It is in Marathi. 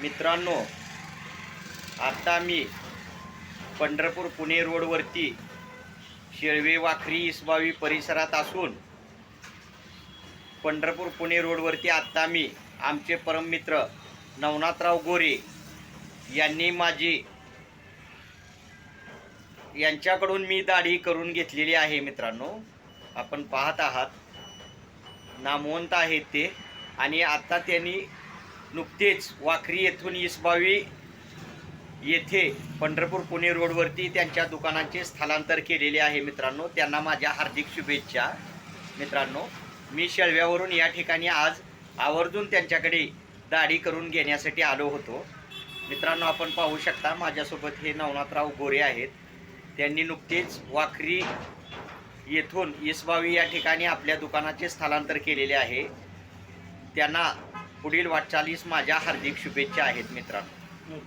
मित्रांनो आता मी पंढरपूर पुणे रोडवरती शेळवे वाखरी इसबावी परिसरात असून पंढरपूर पुणे रोडवरती आत्ता मी आमचे परममित्र नवनाथराव गोरे यांनी माझी यांच्याकडून मी दाढी करून घेतलेली आहे मित्रांनो. आपण पाहत आहात. नामवंत आहेत ते आणि आत्ता त्यांनी नुकतेच वाखरी येथून इसबावी येथे पंढरपूर पुणे रोडवरती त्यांच्या दुकानांचे स्थलांतर केलेले आहे मित्रांनो. त्यांना माझ्या हार्दिक शुभेच्छा. मित्रांनो मी शेळव्यावरून या ठिकाणी आज आवर्जून त्यांच्याकडे दाढी करून घेण्यासाठी आलो होतो. मित्रांनो आपण पाहू शकता माझ्यासोबत हे नवनाथराव गोरे आहेत. त्यांनी नुकतेच वाखरी येथून इसबावी या ठिकाणी आपल्या दुकानाचे स्थलांतर केलेले आहे. त्यांना पुढील वाटचालीस माझ्या हार्दिक शुभेच्छा आहेत मित्रांनो.